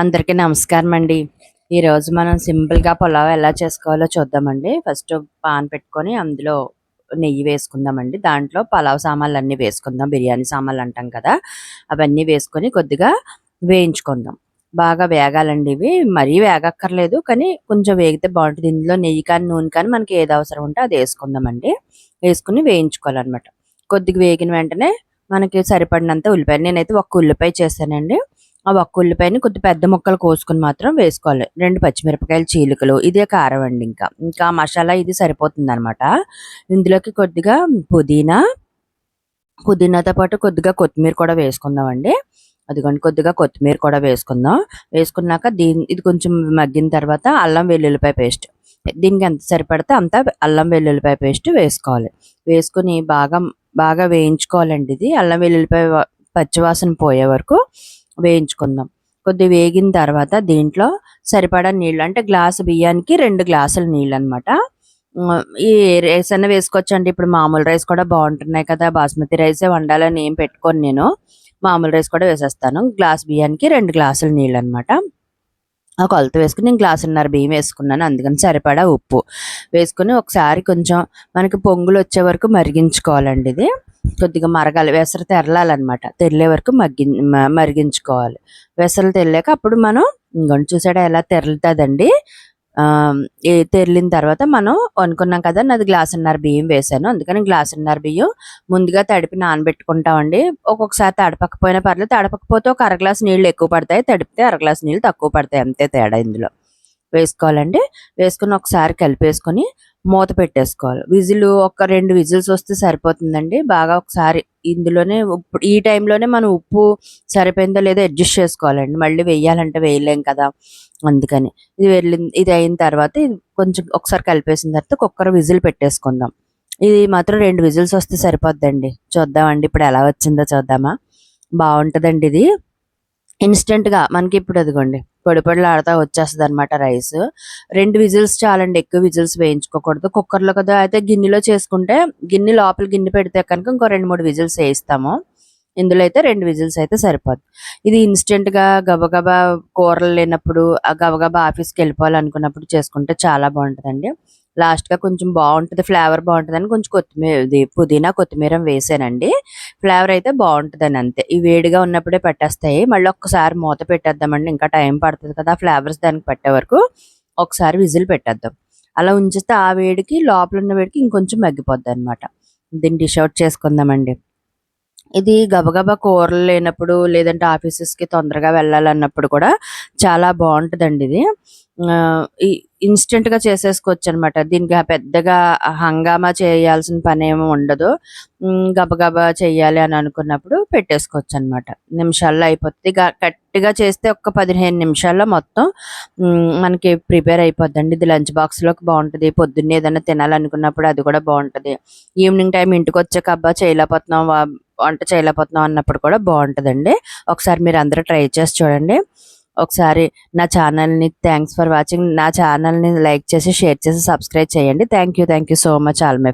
అందరికీ నమస్కారం అండి. ఈరోజు మనం సింపుల్గా పులావ్ ఎలా చేసుకోవాలో చూద్దామండి. ఫస్ట్ పాన్ పెట్టుకొని అందులో నెయ్యి వేసుకుందామండి. దాంట్లో పలావ్ సామాన్లు అన్నీ వేసుకుందాం. బిర్యానీ సామాన్లు అంటాం కదా. అవన్నీ వేసుకొని కొద్దిగా వేయించుకుందాం. బాగా వేగాలండి ఇవి. మరీ వేగక్కర్లేదు కానీ కొంచెం వేగితే బాగుంటుంది. ఇందులో నెయ్యి కానీ నూనె కానీ మనకి ఏది అవసరం ఉంటే అది వేసుకుందామండి. వేసుకుని వేయించుకోవాలన్నమాట. కొద్దిగా వేగిన వెంటనే మనకి సరిపడినంత ఉల్లిపాయ నేనైతే ఒక్క ఉల్లిపాయ చేశానండి. ఆ ఒక్క ఉల్లిపాయని కొద్ది పెద్ద ముక్కలు కోసుకుని మాత్రం వేసుకోవాలి. రెండు పచ్చిమిరపకాయలు చీలికలు. ఇదే కారం అండి ఇంకా. ఇంకా మసాలా ఇది సరిపోతుంది అనమాట ఇందులోకి కొద్దిగా పుదీనా పుదీనాతో పాటు కొద్దిగా కొత్తిమీర కూడా వేసుకుందామండి. అదిగోండి కొద్దిగా కొత్తిమీర కూడా వేసుకుందాం. వేసుకున్నాక దీని ఇది కొంచెం మగ్గిన తర్వాత అల్లం వెల్లుల్లిపాయ పేస్ట్. దీనికి ఎంత సరిపడితే అంత అల్లం వెల్లుల్లిపాయ పేస్ట్ వేసుకోవాలి. వేసుకుని బాగా బాగా వేయించుకోవాలండి ఇది. అల్లం వెల్లుల్లిపాయ పచ్చివాసన పోయే వరకు వేయించుకుందాం. కొద్దిగా వేగిన తర్వాత దీంట్లో సరిపడా నీళ్ళు అంటే గ్లాసు బియ్యానికి రెండు గ్లాసుల నీళ్ళు అనమాట ఈ రైస్ అన్న వేసుకోవచ్చండి. ఇప్పుడు మామూలు రైస్ కూడా బాగుంటున్నాయి కదా. బాస్మతి రైసే వండాలని ఏం పెట్టుకొని నేను. మామూలు రైస్ కూడా వేసేస్తాను. గ్లాస్ బియ్యానికి రెండు గ్లాసుల నీళ్ళు అనమాట ఆ కొలత వేసుకుని నేను గ్లాసున్నర బియ్యం వేసుకున్నాను. అందుకని సరిపడా ఉప్పు వేసుకుని ఒకసారి కొంచెం మనకి పొంగులు వచ్చే వరకు మరిగించుకోవాలండి ఇది. కొద్దిగా మరగాలి. వెసరు తెరలాలన్నమాట. తెరలే వరకు మగ్గి మరిగించుకోవాలి. వెసలు తెరలేక అప్పుడు మనం ఇంకొని చూసాడా ఎలా తెరలుతుందండి? తెరిలిన తర్వాత మనం అనుకున్నాం కదా నాది గ్లాసున్నర బియ్యం వేసాను. అందుకని గ్లాసున్నర బియ్యం ముందుగా తడిపి నానబెట్టుకుంటామండి. ఒక్కొక్కసారి తడపకపోయినా పర్లేదు. తడపకపోతే ఒక అర గ్లాస్ నీళ్ళు ఎక్కువ పడతాయి. తడిపితే అర గ్లాస్ నీళ్ళు తక్కువ పడతాయి. అంతే తేడా ఇందులో. వేసుకోవాలండి. వేసుకుని ఒకసారి కలిపేసుకొని మూత పెట్టేసుకోవాలి. విజిల్ ఒక రెండు విజిల్స్ వస్తే సరిపోతుందండి. బాగా ఒకసారి ఇందులోనే ఉప్పు ఈ టైంలోనే మనం ఉప్పు సరిపోయిందో లేదో అడ్జస్ట్ చేసుకోవాలండి. మళ్ళీ వేయాలంటే వేయలేం కదా అందుకని. ఇది వెళ్ళిన ఇది అయిన తర్వాత కొంచెం ఒకసారి కలిపేసిన తర్వాత కుక్కర్ విజిల్ పెట్టేసుకుందాం. ఇది మాత్రం రెండు విజిల్స్ వస్తే సరిపోద్దండి. చూద్దామండి ఇప్పుడు ఎలా వచ్చిందో చూద్దామా? బాగుంటుందండి ఇది. ఇన్స్టెంట్గా మనకి ఇప్పుడు అదిగోండి పొడి పొడిలాడుతూ వచ్చేస్తుంది అనమాట రైస్. రెండు విజిల్స్ చాలండి ఎక్కువ విజిల్స్ వేయించుకోకూడదు. కుక్కర్లో కదా అయితే గిన్నెలో చేసుకుంటే గిన్నె లోపల గిన్నె పెడితే కనుక ఇంకో రెండు మూడు విజిల్స్ వేయిస్తాము. ఇందులో అయితే రెండు విజిల్స్ అయితే సరిపోదు ఇది ఇన్స్టెంట్గా గబగబా కూరలు లేనప్పుడు గబగబా ఆఫీస్కి వెళ్ళిపోవాలనుకున్నప్పుడు చేసుకుంటే చాలా బాగుంటుందండి. లాస్ట్గా కొంచెం బాగుంటుంది ఫ్లేవర్ బాగుంటుందని కొంచెం కొత్తిమీర ఇది పుదీనా కొత్తిమీర వేసానండి. ఫ్లేవర్ అయితే బాగుంటుందని అంతే. ఈ వేడిగా ఉన్నప్పుడే పెట్టేస్తాయి. మళ్ళీ ఒక్కసారి మూత పెట్టేద్దామండి. ఇంకా టైం పడుతుంది కదా ఫ్లేవర్స్ దానికి పెట్టే వరకు ఒకసారి విజిల్ పెట్టేద్దాం. అలా ఉంచితే ఆ వేడికి లోపల ఉన్న వేడికి ఇంకొంచెం మగ్గిపోద్ది అనమాట దీన్ని డిష్ అవుట్ చేసుకుందామండి. ఇది గబగబా కూరలు లేనప్పుడు లేదంటే ఆఫీసెస్కి తొందరగా వెళ్ళాలన్నప్పుడు కూడా చాలా బాగుంటుందండి ఇది. ఇన్స్టెంట్గా చేసేసుకోవచ్చు అనమాట దీనికి పెద్దగా హంగామా చేయాల్సిన పని ఏమి ఉండదు గబగబా చేయాలి అని అనుకున్నప్పుడు పెట్టేసుకోవచ్చు అనమాట నిమిషాల్లో అయిపోతుంది గట్టిగా చేస్తే ఒక పదిహేను నిమిషాల్లో మొత్తం మనకి ప్రిపేర్ అయిపోద్దండి. ఇది లంచ్ బాక్స్లోకి బాగుంటుంది. పొద్దున్నే ఏదైనా తినాలనుకున్నప్పుడు అది కూడా బాగుంటుంది. ఈవినింగ్ టైం ఇంటికి వచ్చాక అబ్బా చేయలేకపోతున్నాం వంట చేయలేకపోతున్నాం అన్నప్పుడు కూడా బాగుంటుందండి. ఒకసారి మీరు అందరూ ట్రై చేసి చూడండి. ఒకసారి నా ఛానల్ని థ్యాంక్స్ ఫర్ వాచింగ్. నా ఛానల్ని లైక్ చేసి షేర్ చేసి సబ్స్క్రైబ్ చేయండి. Thank you thank you so much all my